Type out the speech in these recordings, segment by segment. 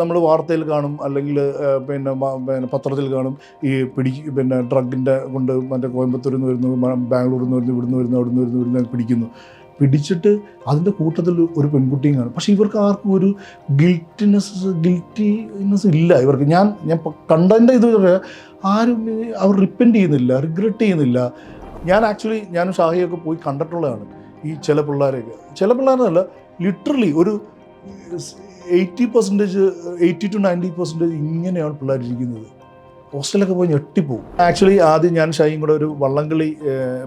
നമ്മൾ വാർത്തയിൽ കാണും അല്ലെങ്കിൽ പിന്നെ പിന്നെ പത്രത്തിൽ കാണും. ഈ പിടി പിന്നെ ഡ്രഗിന്റെ കൊണ്ട് മറ്റേ കോയമ്പത്തൂരിൽ നിന്ന് വരുന്നു ബാംഗ്ലൂരിൽ നിന്ന് വരുന്നു ഇവിടുന്ന് വരുന്നു അവിടുന്ന് വരുന്നു ഇവിടുന്ന് പിടിക്കുന്നു. പിടിച്ചിട്ട് അതിന്റെ കൂട്ടത്തിൽ ഒരു പെൺകുട്ടിയും കാണും. പക്ഷേ ഇവർക്ക് ആർക്കും ഒരു ഗിൽറ്റിനെസ് ഗിൽറ്റിനെസ് ഇല്ല ഇവർക്ക്. ഞാൻ ഞാൻ കണ്ടതിന്റെ ഇത് ആരും അവർ റിപ്പെൻഡ് ചെയ്യുന്നില്ല റിഗ്രറ്റ് ചെയ്യുന്നില്ല. ഞാൻ ആക്ച്വലി ഞാനും ഷാഹിയൊക്കെ പോയി കണ്ടിട്ടുള്ളതാണ് ഈ ചില പിള്ളേരെയൊക്കെ. ചില പിള്ളേരെന്നല്ല ലിറ്ററലി ഒരു eighty percentage eighty to ninety percentage ഇങ്ങനെയാണ് പിള്ളേരിരിക്കുന്നത് ഹോസ്റ്റലൊക്കെ പോയി ഞെട്ടിപ്പോവും. ആക്ച്വലി ആദ്യം ഞാൻ ഷൈയും കൂടെ ഒരു വള്ളംകളി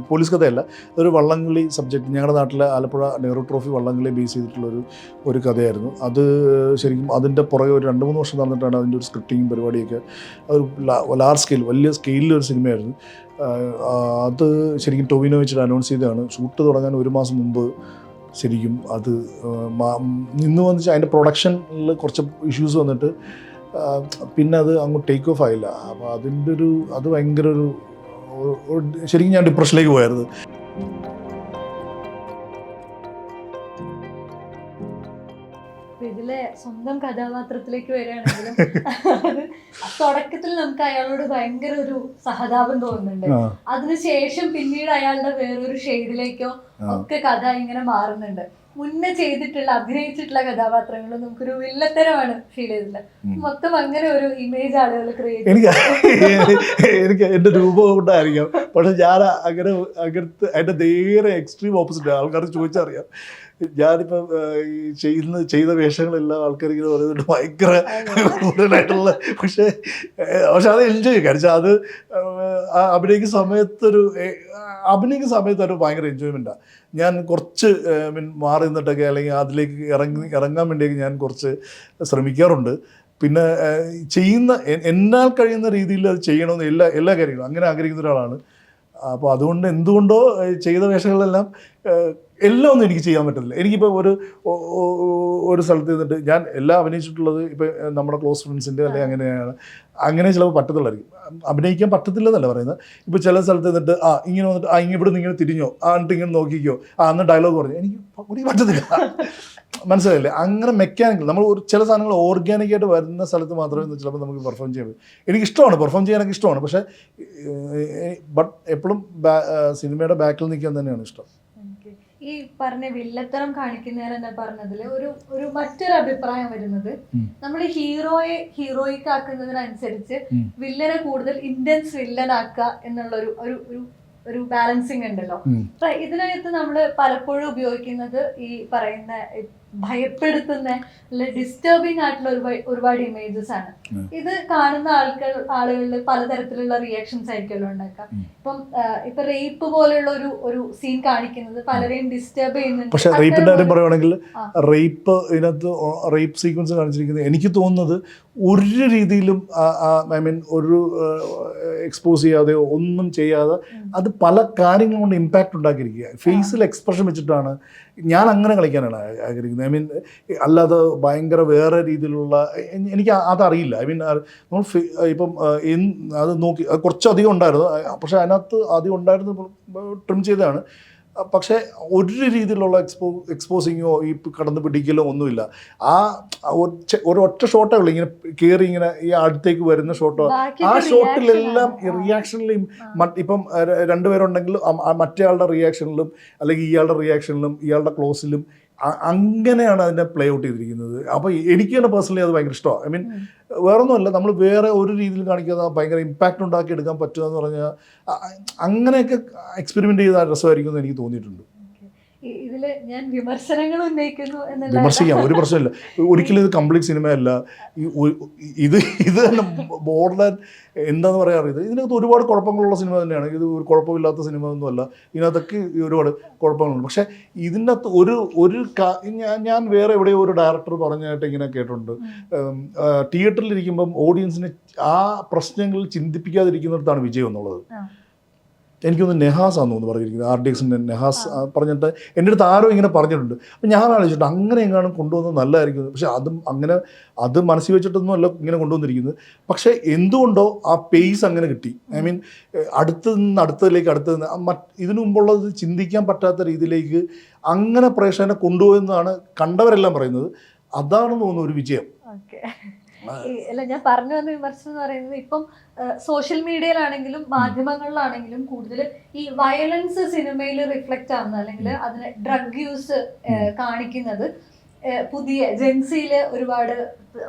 പോലീസ് കഥയല്ല ഒരു വള്ളംകളി സബ്ജക്റ്റ് ഞങ്ങളുടെ നാട്ടിലെ ആലപ്പുഴ നെഹ്റു ട്രോഫി വള്ളംകളി ബേസ് ചെയ്തിട്ടുള്ളൊരു ഒരു കഥയായിരുന്നു. അത് ശരിക്കും അതിന്റെ പുറകെ ഒരു രണ്ട് മൂന്ന് വർഷം നടന്നിട്ടാണ് അതിന്റെ ഒരു സ്ക്രിപ്റ്റിങ്ങും പരിപാടിയൊക്കെ. ഒരു ലാർജ് സ്കെയിൽ വലിയ സ്കെയിലിൽ ഒരു സിനിമയായിരുന്നു. അത് ശരിക്കും ടൊവിനോ വെച്ചിട്ട് അനൗൺസ് ചെയ്തതാണ്. ഷൂട്ട് തുടങ്ങാൻ ഒരു മാസം മുമ്പ് ശരിക്കും അത് നിന്ന് വന്നിട്ട് അതിന്റെ പ്രൊഡക്ഷനിൽ കുറച്ച് ഇഷ്യൂസ് വന്നിട്ട് പിന്നെ അത് അങ്ങോട്ട് ടേക്ക് ഓഫ് ആയില്ല. അപ്പോൾ അതിന്റെ ഒരു അത് ഭയങ്കര ഒരു- ശരിക്കും ഞാൻ ഡിപ്രഷനിലേക്ക് പോയായിരുന്നു. സ്വന്തം കഥാപാത്രത്തിലേക്ക് വരികയാണെങ്കിലും തുടക്കത്തിൽ നമുക്ക് അയാളോട് ഭയങ്കര ഒരു സഹതാപം തോന്നുന്നുണ്ട്. അതിനുശേഷം പിന്നീട് അയാളുടെ വേറൊരു ഷെയ്ഡിലേക്കോ. ഒക്കെ കഥ ഇങ്ങനെ മാറുന്നുണ്ട്. മുന്നേ ചെയ്തിട്ടുള്ള അഭിനയിച്ചിട്ടുള്ള കഥാപാത്രങ്ങൾ നമുക്കൊരു വില്ലത്തരമാണ് ഫീൽ ചെയ്തില്ല മൊത്തം അങ്ങനെ ഒരു ഇമേജ് ആളുകൾ ക്രിയേറ്റ് എനിക്ക് എനിക്ക് എന്റെ രൂപം കൊണ്ടായിരിക്കാം. പക്ഷെ ഞാൻ അങ്ങനെ അങ്ങനത്തെ അതിന്റെ നേരെ എക്സ്ട്രീം ഓപ്പോസിറ്റ് ആൾക്കാർ ചോദിച്ചറിയാം. ഞാനിപ്പം ആഹ്, ഈ ചെയ്യുന്ന ചെയ്ത വേഷങ്ങളെല്ലാം ആൾക്കാർ ഇങ്ങനെ പറയുന്നുണ്ട്. ഭയങ്കര കൂടുതലായിട്ടുള്ള പക്ഷേ പക്ഷെ അത് എൻജോയ് കാരണം അത് അഭിനയിക്കുന്ന സമയത്തൊരു അഭിനയിക്കുന്ന സമയത്ത് ഒരു ഭയങ്കര എൻജോയ്മെന്റാണ് ഞാൻ കുറച്ച് മീൻ മാറി നിന്നിട്ടൊക്കെ അല്ലെങ്കിൽ അതിലേക്ക് ഇറങ്ങി ഇറങ്ങാൻ വേണ്ടിയൊക്കെ ഞാൻ കുറച്ച് ശ്രമിക്കാറുണ്ട്. പിന്നെ ചെയ്യുന്ന എന്നാൽ കഴിയുന്ന രീതിയിൽ അത് ചെയ്യണമെന്ന് എല്ലാ എല്ലാ കാര്യങ്ങളും അങ്ങനെ ആഗ്രഹിക്കുന്ന ഒരാളാണ്. അപ്പോൾ അതുകൊണ്ട് എന്തുകൊണ്ടോ ചെയ്ത വേഷങ്ങളെല്ലാം എല്ലാം ഒന്നും എനിക്ക് ചെയ്യാൻ പറ്റത്തില്ല. എനിക്കിപ്പോൾ ഒരു ഒരു സ്ഥലത്ത് നിന്നിട്ട് ഞാൻ എല്ലാം അഭിനയിച്ചിട്ടുള്ളത് ഇപ്പോൾ നമ്മുടെ ക്ലോസ് ഫ്രണ്ട്സിന്റെ അല്ലെങ്കിൽ അങ്ങനെയാണ്. അങ്ങനെ ചിലപ്പോൾ പറ്റത്തുള്ളായിരിക്കും. അഭിനയിക്കാൻ പറ്റത്തില്ല എന്നല്ല പറയുന്നത്. ഇപ്പോൾ ചില സ്ഥലത്ത് നിന്നിട്ട് ആ ഇങ്ങനെ വന്നിട്ട് ആ ഇങ്ങനെ ഇവിടെ നിന്ന് ഇങ്ങനെ തിരിഞ്ഞോ ആ എന്നിട്ട് ഇങ്ങനെ നോക്കിക്കോ ആ അന്ന് ഡയലോഗ് പറഞ്ഞു. എനിക്ക് ഒരു പറ്റത്തില്ല. മനസ്സിലായില്ലേ? അങ്ങനെ മെക്കാനിക്കൽ നമ്മൾ ഒരു ചില സാധനങ്ങൾ ഓർഗാനിക്കായിട്ട് വരുന്ന സ്ഥലത്ത് മാത്രമേ ചിലപ്പോൾ നമുക്ക് പെർഫോം ചെയ്യാൻ പറ്റും. എനിക്ക് ഇഷ്ടമാണ്. പെർഫോം ചെയ്യാനൊക്കെ ഇഷ്ടമാണ് പക്ഷേ ബട്ട് എപ്പോഴും സിനിമയുടെ ബാക്കിൽ നിൽക്കാൻ തന്നെയാണ് ഇഷ്ടം. ഈ പറഞ്ഞ വില്ലത്തരം കാണിക്കുന്നവർ എന്ന് പറഞ്ഞതിൽ ഒരു ഒരു മറ്റൊരു അഭിപ്രായം വരുന്നത്. നമ്മൾ ഹീറോയെ ഹീറോയിക്ക് ആക്കുന്നതിനനുസരിച്ച് വില്ലനെ കൂടുതൽ ഇന്റൻസ് വില്ലൻ ആക്കുക എന്നുള്ള ഒരു ഒരു ഒരു ബാലൻസിങ് ഉണ്ടല്ലോ. അപ്പൊ ഇതിനകത്ത് നമ്മൾ പലപ്പോഴും ഉപയോഗിക്കുന്നത് ഈ പറയുന്ന ഭയപ്പെടുത്തുന്ന ഡിസ്റ്റർബിംഗ് ആയിട്ടുള്ള ഒരുപാട് ഇമേജസ് ആണ്. ഇത് കാണുന്ന ആൾക്കാർ ആളുകളിൽ പലതരത്തിലുള്ള റിയാക്ഷൻസ് ആയിരിക്കുമല്ലോ ഉണ്ടാക്കാം. ഇപ്പം ഇപ്പൊ റേപ്പ് പോലെയുള്ള ഒരു ഒരു സീൻ കാണിക്കുന്നത് പലരെയും ഡിസ്റ്റർബ് ചെയ്യുന്നുണ്ട്. പക്ഷെ റേപ്പിന്റെ കാര്യം പറയുകയാണെങ്കിൽ പറയുവാണെങ്കിൽ റേപ്പ് ഇതിനകത്ത് റേപ്പ് സീക്വൻസ് കാണിച്ചിരിക്കുന്നത് എനിക്ക് തോന്നുന്നത് ഒരു രീതിയിലും ഐ മീൻ ഒരു എക്സ്പോസ് ചെയ്യാതെയോ ഒന്നും ചെയ്യാതെ അത് പല കാര്യങ്ങൾ കൊണ്ട് ഇമ്പാക്റ്റ് ഉണ്ടാക്കിയിരിക്കുക. ഫേസിൽ എക്സ്പ്രഷൻ വെച്ചിട്ടാണ് ഞാൻ അങ്ങനെ കളിക്കാനാണ് ആഗ്രഹിക്കുന്നത്. ഐ മീൻ അല്ലാതെ ഭയങ്കര വേറെ രീതിയിലുള്ള എനിക്ക് അതറിയില്ല. ഐ മീൻ നമ്മൾ ഇപ്പം അത് നോക്കി കുറച്ചധികം ഉണ്ടായിരുന്നു. പക്ഷേ അതിനകത്ത് അധികം ഉണ്ടായിരുന്നു ട്രിം ചെയ്തതാണ്. പക്ഷേ ഒരു രീതിയിലുള്ള എക്സ്പോ എക്സ്പോസിങ്ങോ ഈ കടന്നു പിടിക്കലോ ഒന്നുമില്ല. ആ ഒരു ഒറ്റ ഷോട്ടേ ഉള്ളൂ. ഇങ്ങനെ കയറി ഇങ്ങനെ ഈ അടുത്തേക്ക് വരുന്ന ഷോട്ടോ ആ ഷോട്ടിലെല്ലാം റിയാക്ഷനിലും. ഇപ്പം രണ്ടുപേരുണ്ടെങ്കിലും മറ്റേ ആളുടെ റിയാക്ഷനിലും അല്ലെങ്കിൽ ഇയാളുടെ റിയാക്ഷനിലും ഇയാളുടെ ക്ലോസിലും അങ്ങനെയാണ് അതിന്റെ പ്ലേ ഔട്ട് ചെയ്തിരിക്കുന്നത്. അപ്പോൾ എനിക്ക് തന്നെ പേഴ്സണലി അത് ഭയങ്കര ഇഷ്ടമാണ് ഐ മീൻ. വേറൊന്നുമല്ല നമ്മൾ വേറെ ഒരു രീതിയിൽ കാണിക്കാതെ ഭയങ്കര ഇമ്പാക്റ്റ് ഉണ്ടാക്കി എടുക്കാൻ പറ്റുക എന്ന് പറഞ്ഞാൽ അങ്ങനെയൊക്കെ എക്സ്പെരിമെന്റ് ചെയ്ത രസമായിരിക്കും എന്ന് എനിക്ക് തോന്നിയിട്ടുണ്ട്. ഇതിൽ ഞാൻ വിമർശനങ്ങൾ ഉന്നയിക്കുന്നു എന്നുള്ള വിമർശിക്കാം ഒരു പ്രശ്നമില്ല. ഒരിക്കലും ഇത് കംപ്ലീറ്റ് സിനിമയല്ല ഇത് ഇത് തന്നെ ബോർഡർ എന്താന്ന് പറയാറ് ഇത് ഇതിനകത്ത് ഒരുപാട് കുഴപ്പങ്ങളുള്ള സിനിമ തന്നെയാണ്. ഇത് ഒരു കുഴപ്പമില്ലാത്ത സിനിമ ഒന്നുമല്ല ഇതിനകത്തൊക്കെ ഒരുപാട് കുഴപ്പങ്ങളുണ്ട്. പക്ഷേ ഇതിനകത്ത് ഒരു ഒരു ഞാൻ ഞാൻ വേറെ എവിടെയോ ഒരു ഡയറക്ടർ പറഞ്ഞായിട്ട് ഇങ്ങനെ കേട്ടിട്ടുണ്ട്. തിയേറ്ററിൽ ഇരിക്കുമ്പം ഓഡിയൻസിനെ ആ പ്രശ്നങ്ങൾ ചിന്തിപ്പിക്കാതിരിക്കുന്നിടത്താണ് വിജയം എന്നുള്ളത്. എനിക്കൊന്ന് നെഹാസ് ആണെന്ന് തോന്നുന്നു പറഞ്ഞിരിക്കുന്നത്. ആർ ഡി എക്സിന്റെ നെഹാസ് പറഞ്ഞിട്ട് എന്റെ അടുത്ത് ആരോ ഇങ്ങനെ പറഞ്ഞിട്ടുണ്ട്. അപ്പം ഞാൻ ആലോചിച്ചിട്ട് അങ്ങനെ എങ്ങാനും കൊണ്ടുവന്നത് നല്ലതായിരിക്കും. പക്ഷേ അതും അങ്ങനെ അത് മനസ്സിൽ വെച്ചിട്ടൊന്നും അല്ല ഇങ്ങനെ കൊണ്ടുവന്നിരിക്കുന്നത്. പക്ഷേ എന്തുകൊണ്ടോ ആ പേസ് അങ്ങനെ കിട്ടി. ഐ മീൻ അടുത്ത് നിന്ന് അടുത്തതിലേക്ക് അടുത്ത് നിന്ന് മറ്റ് ഇതിനു മുമ്പുള്ളത് ചിന്തിക്കാൻ പറ്റാത്ത രീതിയിലേക്ക് അങ്ങനെ പ്രേക്ഷകനെ കൊണ്ടുപോയെന്നാണ് കണ്ടവരെല്ലാം പറയുന്നത്. അതാണെന്ന് തോന്നുന്നു ഒരു വിജയം. ഓക്കെ. അല്ല ഞാൻ പറഞ്ഞു വന്ന വിമർശനം എന്ന് പറയുന്നത് ഇപ്പം സോഷ്യൽ മീഡിയയിലാണെങ്കിലും മാധ്യമങ്ങളിലാണെങ്കിലും കൂടുതൽ ഈ വയലൻസ് സിനിമയിൽ റിഫ്ലക്റ്റ് ആവുന്നത് അല്ലെങ്കിൽ അതിന് ഡ്രഗ് യൂസ് കാണിക്കുന്നത് പുതിയ ജെൻസിയിൽ ഒരുപാട്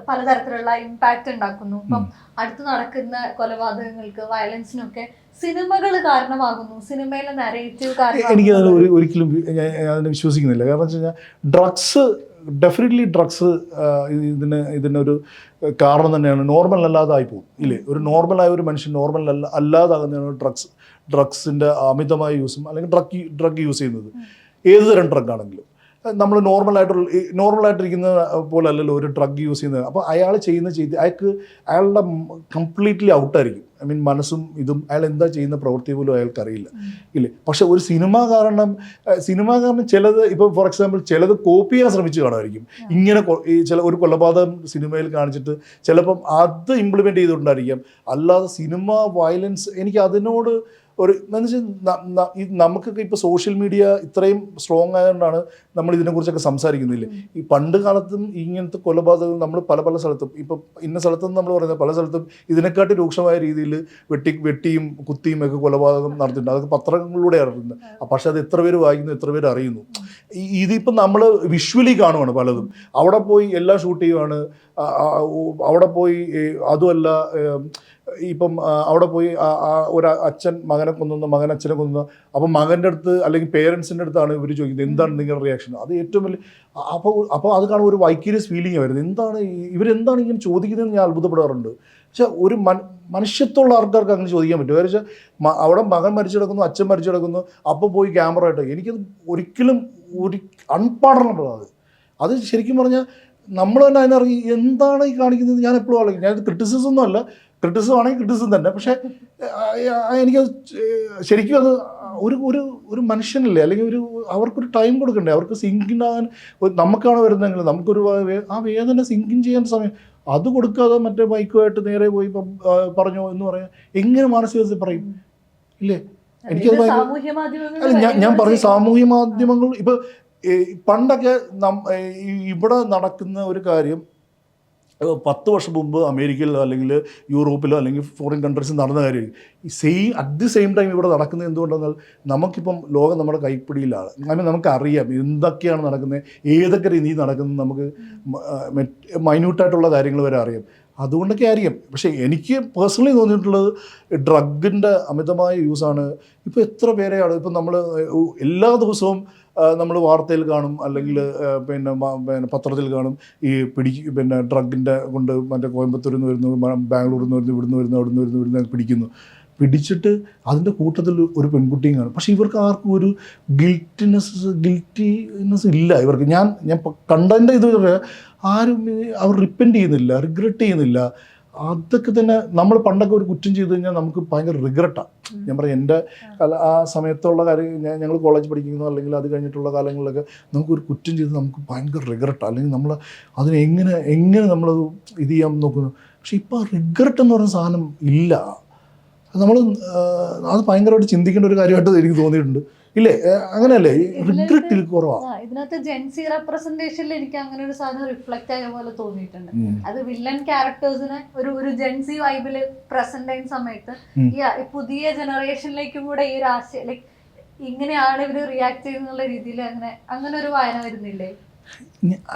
പലതരത്തിലുള്ള ഇമ്പാക്റ്റ് ഉണ്ടാക്കുന്നു. ഇപ്പം അടുത്ത് നടക്കുന്ന കൊലപാതകങ്ങൾക്ക് വയലൻസിനൊക്കെ സിനിമകൾ കാരണമാകുന്നു. സിനിമയിലെ നരേറ്റീവ് എനിക്ക് അത് ഒരു ഒരിക്കലും ഞാൻ അതിനെ വിശ്വസിക്കുന്നില്ല. കാരണം വെച്ച് കഴിഞ്ഞാൽ ഡ്രഗ്സ് ഡെഫിനറ്റ്ലി ഡ്രഗ്സ് ഇതിന് ഇതിനൊരു കാരണം തന്നെയാണ്. നോർമൽ അല്ലാതായി പോകും ഇല്ലേ? ഒരു നോർമലായ ഒരു മനുഷ്യൻ നോർമൽ അല്ല അല്ലാതാകുന്നതാണ് ഡ്രഗ്സ് ഡ്രഗ്സിന്റെ അമിതമായ യൂസും അല്ലെങ്കിൽ ഡ്രഗ് ഡ്രഗ് യൂസ് ചെയ്യുന്നത്. ഏത് തരം ഡ്രഗ് ആണെങ്കിലും. നമ്മൾ നോർമലായിട്ടുള്ള നോർമലായിട്ടിരിക്കുന്ന പോലെ അല്ലല്ലോ ഒരു ഡ്രഗ് യൂസ് ചെയ്യുന്നത്. അപ്പോൾ അയാൾ ചെയ്യുന്ന ചെയ്ത് അയാൾക്ക് അയാളുടെ കംപ്ലീറ്റ്ലി ഔട്ടായിരിക്കും. ഐ മീൻ മനസ്സും ഇതും അയാൾ എന്താ ചെയ്യുന്ന പ്രവൃത്തി പോലും അയാൾക്ക് അറിയില്ല ഇല്ലേ? പക്ഷെ ഒരു സിനിമ കാരണം സിനിമ കാരണം ചിലത് ഇപ്പം ഫോർ എക്സാമ്പിൾ ചിലത് കോപ്പി ചെയ്യാൻ ശ്രമിച്ചു കാണുമായിരിക്കും. ഇങ്ങനെ ഈ ചില ഒരു കൊലപാതകം സിനിമയിൽ കാണിച്ചിട്ട് ചിലപ്പം അത് ഇംപ്ലിമെന്റ് ചെയ്തിട്ടുണ്ടായിരിക്കാം അല്ലാതെ സിനിമ വയലൻസ് എനിക്ക് അതിനോട് ഒരു എന്താണെന്ന് വെച്ചാൽ ന- ന- ഈ നമുക്കൊക്കെ ഇപ്പോൾ സോഷ്യൽ മീഡിയ ഇത്രയും സ്ട്രോങ് ആയതുകൊണ്ടാണ് നമ്മൾ ഇതിനെക്കുറിച്ചൊക്കെ സംസാരിക്കുന്നില്ലേ? ഈ പണ്ട് കാലത്തും ഇങ്ങനത്തെ കൊലപാതകങ്ങൾ നമ്മൾ പല പല സ്ഥലത്തും ഇപ്പം ഇന്ന സ്ഥലത്തും നമ്മൾ പറയുന്നത് പല സ്ഥലത്തും ഇതിനെക്കാട്ടി രൂക്ഷമായ രീതിയിൽ വെട്ടി വെട്ടിയും കുത്തിയും ഒക്കെ കൊലപാതകം നടത്തിയിട്ടുണ്ട്. അതൊക്കെ പത്രങ്ങളിലൂടെ അറിയുന്നത്. പക്ഷേ അത് എത്ര പേര് വായിക്കുന്നു എത്ര പേര് അറിയുന്നു? ഇതിപ്പോൾ ഇതിപ്പം നമ്മൾ വിഷ്വലി കാണുവാണ് പലതും. അവിടെ പോയി എല്ലാം ഷൂട്ട് ചെയ്യുവാണ്. അവിടെ പോയി അതുമല്ല ഇപ്പം അവിടെ പോയി ഒരു അച്ഛൻ മകനെ കൊന്നു മകൻ അച്ഛനെ കൊന്നു അപ്പം മകന്റെ അടുത്ത് അല്ലെങ്കിൽ പേരൻസിന്റെ അടുത്താണ് ഇവർ ചോദിക്കുന്നത് എന്താണ് നിങ്ങളുടെ റിയാക്ഷൻ അത് ഏറ്റവും വലിയ അപ്പോൾ അപ്പോൾ അത് കാണുമ്പോൾ ഒരു വൈക്യൂരിയസ് ഫീലിംഗ് വരുന്നത്. എന്താണ് ഇവരെന്താണ് ഇങ്ങനെ ചോദിക്കുന്നതെന്ന് ഞാൻ അത്ഭുതപ്പെടാറുണ്ട്. പക്ഷെ ഒരു മൻ മനുഷ്യത്വമുള്ള ആൾക്കാർക്ക് അങ്ങനെ ചോദിക്കാൻ പറ്റും. കാരണം വെച്ചാൽ അവിടെ മകൻ മരിച്ചു കിടക്കുന്നു അച്ഛൻ മരിച്ചു കിടക്കുന്നു അപ്പോൾ പോയി ക്യാമറ ആയിട്ട് എനിക്കത് ഒരിക്കലും ഒരു അൺപാടണബിൾ അത്. അത് ശരിക്കും പറഞ്ഞാൽ നമ്മൾ തന്നെ അതിനറിയി എന്താണ് ഈ കാണിക്കുന്നത്? ഞാൻ എപ്പോഴും ആലോചിക്കും. ഞാനത് ക്രിറ്റിസിസം ഒന്നും അല്ല. ക്രിറ്റിസിസം ആണെങ്കിൽ ക്രിട്ടിസം തന്നെ. പക്ഷേ എനിക്ക് ശരിക്കും അത് ഒരു ഒരു ഒരു മനുഷ്യനല്ലേ? അല്ലെങ്കിൽ ഒരു അവർക്കൊരു ടൈം കൊടുക്കണ്ടേ? അവർക്ക് സിങ്കിൻ ആകാൻ നമുക്കാണ് വരുന്നതെങ്കിൽ നമുക്കൊരു ആ വേദന സിങ്കിൻ ചെയ്യാൻ സമയം. അത് കൊടുക്കാതെ മറ്റേ ബൈക്കുമായിട്ട് നേരെ പോയി പറഞ്ഞോ എന്ന് പറയാം എങ്ങനെ മാനസികത പറയും? ഇല്ലേ? എനിക്ക് അല്ല ഞാൻ പറഞ്ഞു പറഞ്ഞ സാമൂഹ്യ മാധ്യമങ്ങൾ ഇപ്പൊ പണ്ടൊക്കെ ഇവിടെ നടക്കുന്ന ഒരു കാര്യം പത്ത് വർഷം മുമ്പ് അമേരിക്കയിലോ അല്ലെങ്കിൽ യൂറോപ്പിലോ അല്ലെങ്കിൽ ഫോറിൻ കൺട്രീസിൽ നടന്ന കാര്യം. ഈ same at the same time ഇവിടെ നടക്കുന്നത് എന്തുകൊണ്ടെന്നാൽ നമുക്കിപ്പം ലോകം നമ്മുടെ കൈപ്പിടിയിലാണ്. അങ്ങനെ നമുക്കറിയാം എന്തൊക്കെയാണ് നടക്കുന്നത് ഏതൊക്കെ രീതിയിൽ നടക്കുന്നത് നമുക്ക് മൈന്യൂട്ടായിട്ടുള്ള കാര്യങ്ങൾ വരെ അറിയാം. അതുകൊണ്ടൊക്കെ ആയിരിക്കും പക്ഷേ എനിക്ക് പേഴ്സണലി തോന്നിയിട്ടുള്ളത് ഡ്രഗിന്റെ അമിതമായ യൂസാണ്. ഇപ്പോൾ എത്ര പേരെയാണ് ഇപ്പം നമ്മൾ എല്ലാ ദിവസവും നമ്മൾ വാർത്തയിൽ കാണും അല്ലെങ്കിൽ പിന്നെ പിന്നെ പത്രത്തിൽ കാണും. ഈ പിടിക്ക് പിന്നെ ഡ്രഗിന്റെ കൊണ്ട് മറ്റേ കോയമ്പത്തൂരിൽ നിന്ന് വരുന്നു ബാംഗ്ലൂരിൽ നിന്ന് വരുന്നു ഇവിടുന്ന് വരുന്നു അവിടുന്ന് വരുന്നു ഇവിടുന്ന് പിടിക്കുന്നു. പിടിച്ചിട്ട് അതിന്റെ കൂട്ടത്തിൽ ഒരു പെൺകുട്ടിയും കാണും. പക്ഷേ ഇവർക്ക് ആർക്കും ഒരു ഗിൽറ്റിനെസ് ഗിൽറ്റിനെസ് ഇല്ല. ഇവർക്ക് ഞാൻ ഞാൻ കണ്ടതിന്റെ ഇത് ആരും അവർ റിപ്പെൻഡ് ചെയ്യുന്നില്ല റിഗ്രറ്റ് ചെയ്യുന്നില്ല. അതൊക്കെ തന്നെ നമ്മൾ പണ്ടൊക്കെ ഒരു കുറ്റം ചെയ്തു കഴിഞ്ഞാൽ നമുക്ക് ഭയങ്കര റിഗ്രറ്റാണ് ഞാൻ പറയാം എന്റെ ആ. സമയത്തുള്ള കാര്യം ഞാൻ ഞങ്ങൾ കോളേജ് പഠിക്കുന്നു അല്ലെങ്കിൽ അത് കഴിഞ്ഞിട്ടുള്ള കാലങ്ങളിലൊക്കെ നമുക്കൊരു കുറ്റം ചെയ്ത് നമുക്ക് ഭയങ്കര റിഗ്രറ്റാണ് അല്ലെങ്കിൽ നമ്മൾ അതിനെ എങ്ങനെ എങ്ങനെ നമ്മളത് ഇത് ചെയ്യാൻ നോക്കുന്നു. പക്ഷെ ഇപ്പോൾ റിഗ്രറ്റ് എന്ന് പറയുന്ന സാധനം ഇല്ല. നമ്മൾ അത് ഭയങ്കരമായിട്ട് ചിന്തിക്കേണ്ട ഒരു കാര്യമായിട്ട് എനിക്ക് തോന്നിയിട്ടുണ്ട്. ഇല്ലേ? അങ്ങനെയല്ലേ? റിഗ്രറ്റ് കുറവാണ് ആ, ഇതിനകത്ത് ജെൻസി റെപ്രസെന്റേഷനിൽ എനിക്ക് അങ്ങനെ ഒരു സാധനം റിഫ്ലക്ട് ആയ പോലെ തോന്നിയിട്ടുണ്ട്. അത് വില്ലൻ ക്യാരക്ടേഴ്സിനെ ഒരു ഒരു ജെൻസി വൈബിൽ പ്രസന്റ് ചെയ്യുന്ന സമയത്ത് ഈ ഈ പുതിയ ജനറേഷനിലേക്കും കൂടെ ഈ ഒരു ആശയം ലൈക് ഇങ്ങനെയാണ് ഇവർ റിയാക്ട് ചെയ്യുന്നുള്ള രീതിയിൽ അങ്ങനെ അങ്ങനെ ഒരു വായന വരുന്നില്ലേ?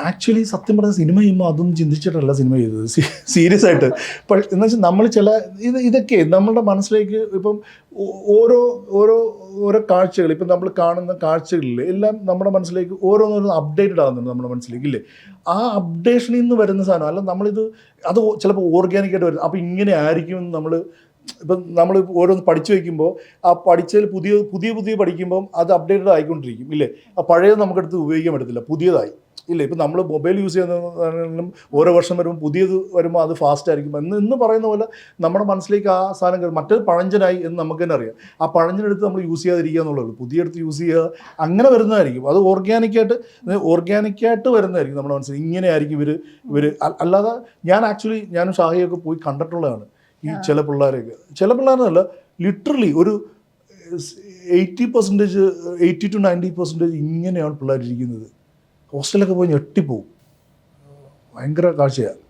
ആക്ച്വലി സത്യം പറഞ്ഞ സിനിമ ചെയ്യുമ്പോൾ അതൊന്നും ചിന്തിച്ചിട്ടല്ല സിനിമ ചെയ്തത്. സീരിയസ് ആയിട്ട്. പക്ഷേ എന്ന് വെച്ചാൽ നമ്മൾ ചില ഇത് ഇതൊക്കെ നമ്മളുടെ മനസ്സിലേക്ക് ഇപ്പം ഓരോ ഓരോ ഓരോ കാഴ്ചകൾ ഇപ്പം നമ്മൾ കാണുന്ന കാഴ്ചകളിൽ എല്ലാം നമ്മുടെ മനസ്സിലേക്ക് ഓരോന്നോരോ അപ്ഡേറ്റഡ് ആകുന്നുണ്ട് നമ്മുടെ മനസ്സിലേക്ക് ഇല്ലേ? ആ അപ്ഡേഷനിൽ നിന്ന് വരുന്ന സാധനം അല്ല നമ്മളിത് അത് ചിലപ്പോൾ ഓർഗാനിക്കായിട്ട് വരുന്നത്. അപ്പോൾ ഇങ്ങനെ ആയിരിക്കും നമ്മൾ ഇപ്പം നമ്മൾ ഓരോന്ന് പഠിച്ചു വയ്ക്കുമ്പോൾ ആ പഠിച്ചതിൽ പുതിയ പുതിയ പുതിയ പഠിക്കുമ്പം അത് അപ്ഡേറ്റഡ് ആയിക്കൊണ്ടിരിക്കും ഇല്ലേ? ആ പഴയത് നമുക്കെടുത്ത് ഉപയോഗിക്കാൻ പറ്റത്തില്ല പുതിയതായി ഇല്ല? ഇപ്പം നമ്മൾ മൊബൈൽ യൂസ് ചെയ്യുന്നതാണെങ്കിലും ഓരോ വർഷം വരുമ്പോൾ പുതിയത് വരുമ്പോൾ അത് ഫാസ്റ്റ് ആയിരിക്കും. എന്ന് ഇന്ന് പറയുന്ന പോലെ നമ്മുടെ മനസ്സിലേക്ക് ആ സാധനം കയറും മറ്റൊരു പഴഞ്ചനായി എന്ന് നമുക്ക് തന്നെ അറിയാം. ആ പഴഞ്ചനെടുത്ത് നമ്മൾ യൂസ് ചെയ്യാതിരിക്കുക എന്നുള്ളത് പുതിയ എടുത്ത് യൂസ് ചെയ്യുക അങ്ങനെ വരുന്നതായിരിക്കും. അത് ഓർഗാനിക്കായിട്ട് ഓർഗാനിക്കായിട്ട് വരുന്നതായിരിക്കും നമ്മുടെ മനസ്സിൽ. ഇങ്ങനെ ആയിരിക്കും ഇവർ ഇവർ അല്ലാതെ ഞാൻ ആക്ച്വലി ഞാനും ഷാഹിയൊക്കെ പോയി കണ്ടിട്ടുള്ളതാണ്. ഈ ചില പിള്ളേരെയൊക്കെ ചില പിള്ളേരെന്നല്ല ലിറ്ററലി ഒരു eighty percentage eighty to ninety percentage ഇങ്ങനെയാണ് പിള്ളേർ ഇരിക്കുന്നത്. ഹോസ്റ്റലൊക്കെ പോയി ഞെട്ടിപ്പോവും. ഭയങ്കര കാഴ്ചയാണ്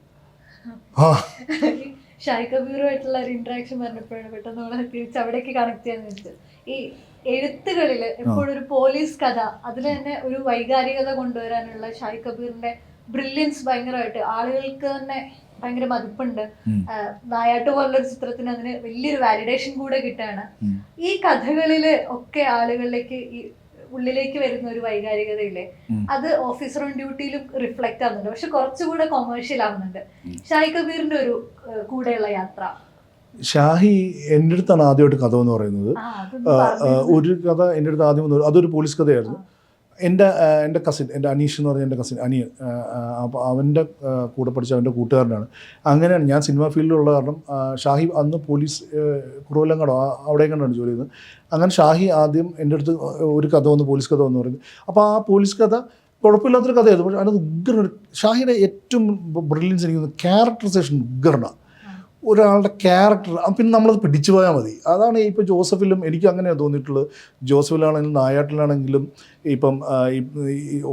ആ. ഷായ് കബീറുമായിട്ടുള്ള ഒരു ഇന്ററാക്ഷൻ പറഞ്ഞപ്പോഴാണ് പെട്ടെന്ന് തിരിച്ച് അവിടേക്ക് കണക്ട് ചെയ്യാന്ന് വെച്ചത്. ഈ എഴുത്തുകളിൽ എപ്പോഴും ഒരു പോലീസ് കഥ അതിൽ തന്നെ ഒരു വൈകാരികത കൊണ്ടുവരാനുള്ള ഷായ് കബീറിന്റെ ബ്രില്യൻസ് ഭയങ്കരമായിട്ട് ആളുകൾക്ക് തന്നെ ഭയങ്കര മതിപ്പുണ്ട്. നായാട്ട് പോലുള്ളൊരു ചിത്രത്തിന് അതിന് വലിയൊരു വാലിഡേഷൻ കൂടെ കിട്ടുകയാണ്. ഈ കഥകളിൽ ഒക്കെ ആളുകളിലേക്ക് ഈ ഉള്ളിലേക്ക് വരുന്ന ഒരു വൈകാരികതയില്ലേ. അത് ഓഫീസർ ഓൺ ഡ്യൂട്ടിയിലും റിഫ്ലക്ട് ആവുന്നുണ്ട്. പക്ഷെ കുറച്ചുകൂടെ കൊമേഴ്ഷ്യൽ ആവുന്നുണ്ട്. ഷായി കബീറിന്റെ ഒരു കൂടെയുള്ള യാത്ര. ഷാഹി എന്റെ അടുത്താണ് ആദ്യമായിട്ട് കഥ എന്ന് പറയുന്നത്. ഒരു കഥ എന്റെ അടുത്ത് ആദ്യം അതൊരു പോലീസ് കഥയായിരുന്നു. എന്റെ എന്റെ കസിൻ എന്റെ അനീഷ് എന്ന് പറഞ്ഞ എന്റെ കസിൻ അനിയൻ അപ്പോൾ അവന്റെ കൂടെ പഠിച്ച അവന്റെ കൂട്ടുകാരനാണ്. അങ്ങനെയാണ് ഞാൻ സിനിമ ഫീൽഡിലുള്ള കാരണം ആ, ഷാഹി അന്ന് പോലീസ് കുറവല്ലങ്ങടോ അവിടെ കണ്ടാണ് ജോലി ചെയ്യുന്നത്? അങ്ങനെ ഷാഹി ആദ്യം എന്റെ അടുത്ത് ഒരു കഥ വന്നു പോലീസ് കഥ വന്നു പറയുന്നത് അപ്പോൾ ആ പോലീസ് കഥ കുഴപ്പമില്ലാത്തൊരു കഥയായിരുന്നു. പക്ഷേ അതിനകത്ത് ഉഗ്രൻ ഷാഹിയുടെ ഏറ്റവും ബ്രില്യൻസ് എനിക്ക് ക്യാരക്ടറൈസേഷൻ ഉഗ്രനാണ് ഒരാളുടെ ക്യാരക്ടർ പിന്നെ നമ്മളത് പിടിച്ചു പോയാൽ മതി. അതാണ് ഇപ്പോൾ ജോസഫിലും എനിക്ക് അങ്ങനെയാണ് തോന്നിയിട്ടുള്ളത്. ജോസഫിലാണെങ്കിലും നായാട്ടിലാണെങ്കിലും ഇപ്പം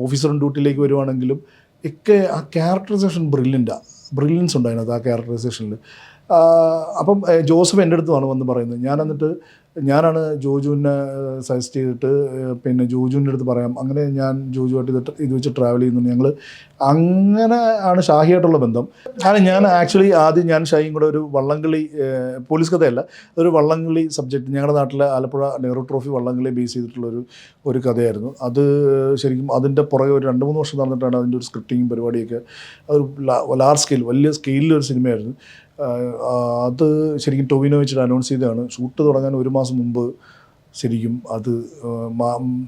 ഓഫീസർ ഡ്യൂട്ടിയിലേക്ക് വരുവാണെങ്കിലും ഒക്കെ ആ ക്യാരക്ടറൈസേഷൻ ബ്രില്യന്റാണ് ബ്രില്യൻസ് ഉണ്ട് ആ ക്യാരക്ടറൈസേഷനിൽ അപ്പം ജോസഫ് എന്റെ അടുത്തുമാണ് വന്ന് പറയുന്നത് ഞാൻ എന്നിട്ട് ഞാനാണ് ജോജുവിനെ സജസ്റ്റ് ചെയ്തിട്ട് പിന്നെ ജോജുവിന്റെ അടുത്ത് പറയാം അങ്ങനെ ഞാൻ ജോജുവായിട്ട് ഇത് ഇത് വെച്ച് ട്രാവൽ ചെയ്യുന്നുണ്ട് ഞങ്ങൾ അങ്ങനെ ആണ് ഷാഹിയായിട്ടുള്ള ബന്ധം. കാരണം ഞാൻ ആക്ച്വലി ആദ്യം ഞാൻ ഷാഹിയും കൂടെ ഒരു വള്ളംകളി പോലീസ് കഥയല്ല ഒരു വള്ളംകളി സബ്ജക്റ്റ് ഞങ്ങളുടെ നാട്ടിലെ ആലപ്പുഴ നെഹ്റു ട്രോഫി വള്ളംകളി ബേസ് ചെയ്തിട്ടുള്ള ഒരു ഒരു കഥയായിരുന്നു. അത് ശരിക്കും അതിന്റെ പുറകെ ഒരു രണ്ട് മൂന്ന് വർഷം നടന്നിട്ടാണ് അതിന്റെ ഒരു സ്ക്രിപ്റ്റിങ്ങും പരിപാടിയൊക്കെ അതൊരു ലാർജ് സ്കെയിൽ വലിയ സ്കെയിലൊരു സിനിമയായിരുന്നു ആഹ് അത് ശരിക്കും ടൊവിനോ വെച്ചിട്ട് അനൗൺസ് ചെയ്തതാണ്. ഷൂട്ട് തുടങ്ങാൻ ഒരു മാസം മുമ്പ് ശരിക്കും അത്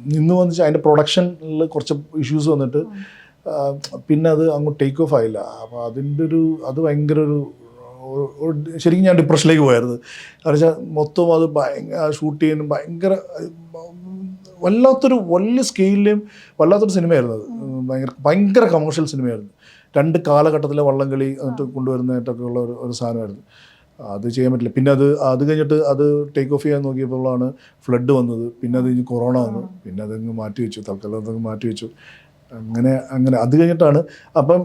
നിന്ന് വന്ന് അതിന്റെ പ്രൊഡക്ഷനിൽ കുറച്ച് ഇഷ്യൂസ് വന്നിട്ട് പിന്നെ അത് അങ്ങോട്ട് ടേക്ക് ഓഫ് ആയില്ല. അപ്പോൾ അതിന്റെ ഒരു അത് ഭയങ്കര ഒരു- ശരിക്കും ഞാൻ ഡിപ്രഷനിലേക്ക് പോയായിരുന്നു. കാരണം വെച്ചാൽ മൊത്തം അത് ഭയങ്കര ഷൂട്ട് ചെയ്യാനും ഭയങ്കര വല്ലാത്തൊരു വലിയ സ്കെയിലിലും വല്ലാത്തൊരു സിനിമയായിരുന്നു അത്. ഭയങ്കര ഭയങ്കര കമേഴ്ഷ്യൽ സിനിമയായിരുന്നു രണ്ട് കാലഘട്ടത്തിലെ വള്ളംകളി എന്നിട്ട് കൊണ്ടുവരുന്നതായിട്ടൊക്കെ ഉള്ള ഒരു ഒരു സാധനമായിരുന്നു. അത് ചെയ്യാൻ പറ്റില്ല. പിന്നെ അത് അത് കഴിഞ്ഞിട്ട് അത് ടേക്ക് ഓഫ് ചെയ്യാൻ നോക്കിയപ്പോഴാണ് ഫ്ലഡ് വന്നത്. പിന്നെ അത് കഴിഞ്ഞ് കൊറോണ വന്നു. പിന്നെ അതങ്ങ് മാറ്റി വെച്ചു. തൽക്കാലം അതങ്ങ് മാറ്റി വെച്ചു. അങ്ങനെ അങ്ങനെ. അത് കഴിഞ്ഞിട്ടാണ് അപ്പം